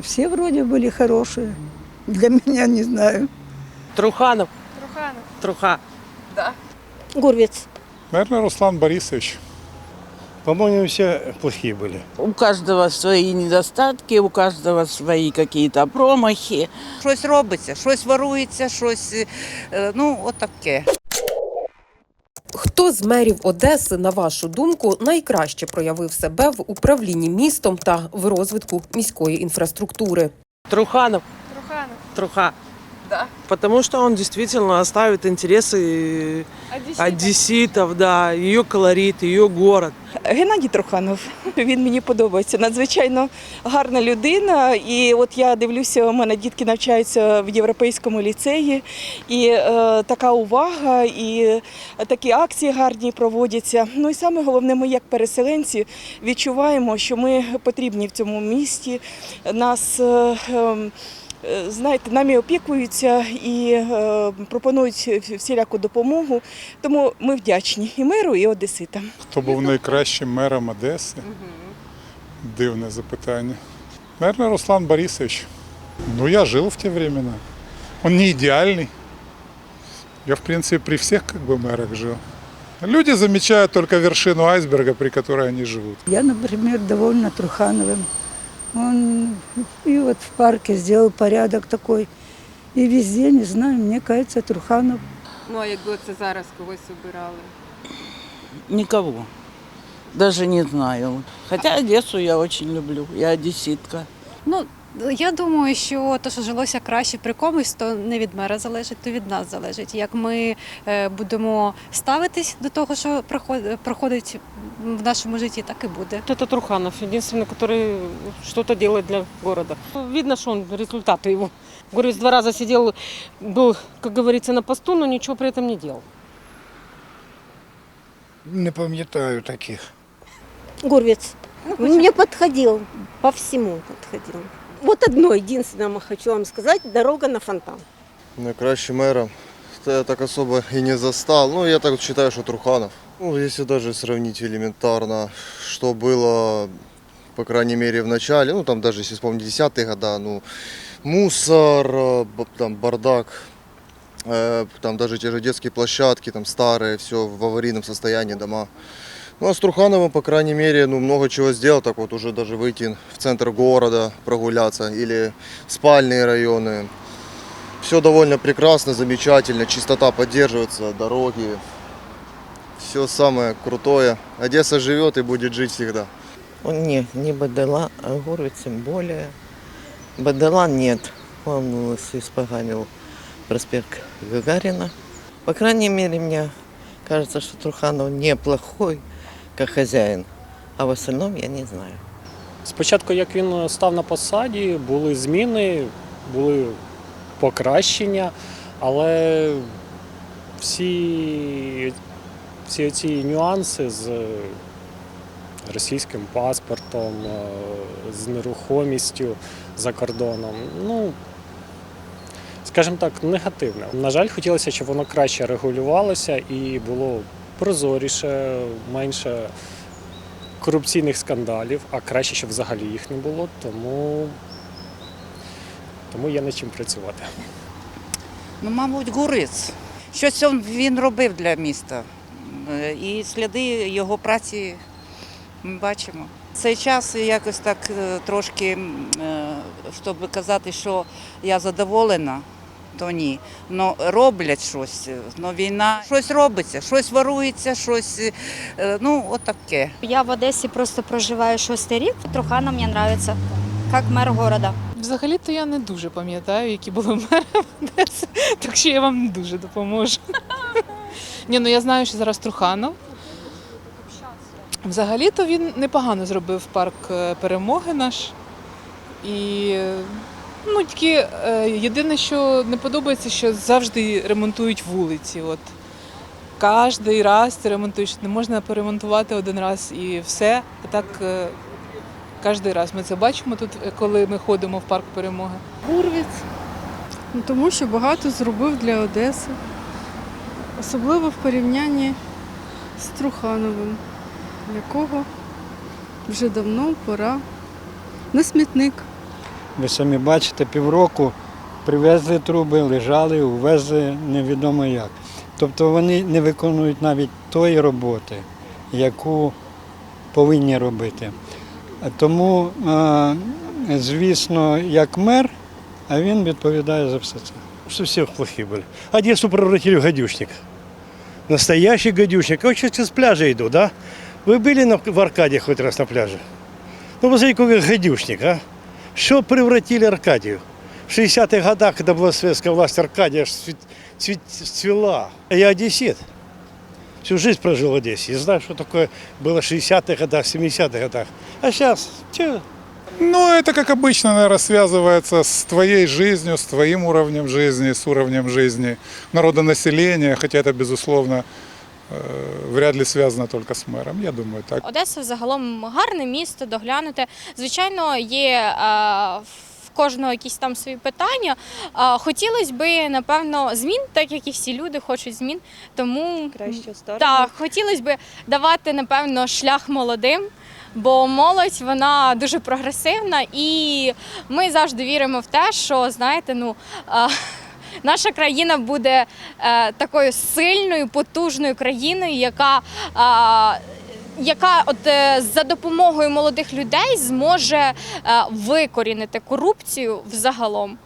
все вроде были хорошие. Для меня не знаю. Труханов. Труханов. Труха. Гурвиц. Наверное, Руслан Борисович. По-моему, все плохие были. У каждого свои недостатки, у каждого свои какие-то промахи. Щось робиться, щось ворується, щось, е, ну, отаке. Хто з мерів Одеси, на вашу думку, найкраще проявив себе в управлінні містом та в розвитку міської інфраструктури? Труханов. Труханов. Труха. Да. Потому что он действительно оставит интересы Одессита. одесситов, да, ее колорит, ее город. Геннадій Труханов. Він мені подобається. Надзвичайно гарна людина. І от я дивлюся, у мене дітки навчаються в європейському ліцеї, і е, така увага, і такі акції гарні проводяться. Ну і саме головне, ми як переселенці відчуваємо, що ми потрібні в цьому місті. Нас. е, е, Знаєте, нами опікуються і е, пропонують всіляку допомогу. Тому ми вдячні і меру, і одеситам. Хто був найкращим мером Одеси? Дивне запитання. Наверное, Руслан Борисович. Ну, я жил в те времена. Он не идеальный. Я, в принципе, при всех как бы мэрах жил. Люди замечают только вершину айсберга, при которой они живут. Я, например, довольна Трухановым. Он и вот в парке сделал порядок такой. И везде, не знаю, мне кажется, Труханов Ну, а якби це зараз когось обирали? Никого. Даже не знаю. Хотя Одессу я очень люблю. Я одесситка. Ну, я думаю, що те, що жилося краще при комусь, то не від мера залежить, то від нас залежить. Як ми е, будемо ставитись до того, що проход- проходить в нашому житті, так і буде. Это Труханов, единственный, который что-то делает для города. Видно, что он результаты его. Говорю, два раза сидел, был, как говорится, на посту, но ничего при этом не делал. Не пам'ятаю таких. Гурвиц. Мне подходил, по всему подходил. Вот одно единственное хочу вам сказать, дорога на фонтан. Найкращим мэром. Это я так особо и не застал. Ну, я так считаю, что Труханов. Ну, если даже сравнить элементарно, что было, по крайней мере, в начале, ну, там даже если вспомнить 10-е года, ну, мусор, э, там, бардак, э, там даже те же детские площадки, там, старые, все в аварийном состоянии дома. Ну, а с Трухановым, по крайней мере, ну, много чего сделал, так вот уже даже выйти в центр города, прогуляться, или спальные районы, все довольно прекрасно, замечательно, чистота поддерживается, дороги. Все самое крутое. Одесса живет и будет жить всегда. Он не, не Бадала, а Гурвиц тем более. Бадала нет. Он испоганил проспект Гагарина. По крайней мере, мне кажется, что Труханов неплохой, как хозяин. А в остальном я не знаю. Спочатку, як він став на посаді, були зміни, були покращення, але всі, всі ці нюанси з російським паспортом, е, з нерухомістю за кордоном, ну, скажімо так, негативно. На жаль, хотілося, щоб воно краще регулювалося і було прозоріше, менше корупційних скандалів, а краще, щоб взагалі їх не було, тому, тому є над чим працювати. Ну, мабуть, Гуриць. Щось він робив для міста. Е, І сліди його праці ми бачимо. Цей час якось так е, трошки, е, щоб казати, що я задоволена, то ні. Ну роблять щось. Ну, війна, щось робиться, щось ворується, щось, е, ну, отаке. Я в Одесі просто проживаю шостий рік. Труханов мені подобається, як мер города. Взагалі-то я не дуже пам'ятаю, які були мери Одеси, так що я вам не дуже допоможу. Ні, ну я знаю, що зараз Труханов. Взагалі-то він непогано зробив парк е, перемоги наш. І ну, тільки е, єдине, що не подобається, що завжди ремонтують вулиці. От. Кожний раз ти ремонтуєш. Не можна поремонтувати один раз і все. А так е, кожен раз. Ми це бачимо тут, е, коли ми ходимо в парк перемоги. Гурвіц. Ну, тому що багато зробив для Одеси, особливо в порівнянні з Трухановим, якого вже давно пора на смітник. Ви самі бачите, півроку привезли труби, лежали, увезли невідомо як. Тобто вони не виконують навіть тої роботи, яку повинні робити. А Тому, е, звісно, як мер, а він відповідає за все це. Что все плохие были. Одессу превратили в гадюшник. Настоящий гадюшник. Вот сейчас с пляжа иду, да? Вы были на, в Аркадии хоть раз на пляже? Ну, посмотрите, какой гадюшник, а? Что превратили Аркадию? В 60-х годах, когда была советская власть, Аркадия цвет- цвет- цвела. Я одессит. Всю жизнь прожил в Одессе. И знаю, что такое было в 60-х годах, 70-х годах. А сейчас, че, Ну, это, как обычно, наверное, связывается с твоей жизнью, с твоим уровнем жизни, с уровнем жизни народонаселения, хотя это, безусловно, вряд ли связано только с мэром. Я думаю, так. Одеса загалом гарне місто, доглянуте. Звичайно, є е, в кожного якісь там свої питання. Е, Хотілося би, напевно, змін, так як і всі люди хочуть змін. Тому Краще так, хотілося б давати, напевно, шлях молодим. Бо молодь вона дуже прогресивна, і ми завжди віримо в те, що знаєте, ну е, наша країна буде е, такою сильною, потужною країною, яка, е, яка от е, за допомогою молодих людей зможе викорінити корупцію взагалом.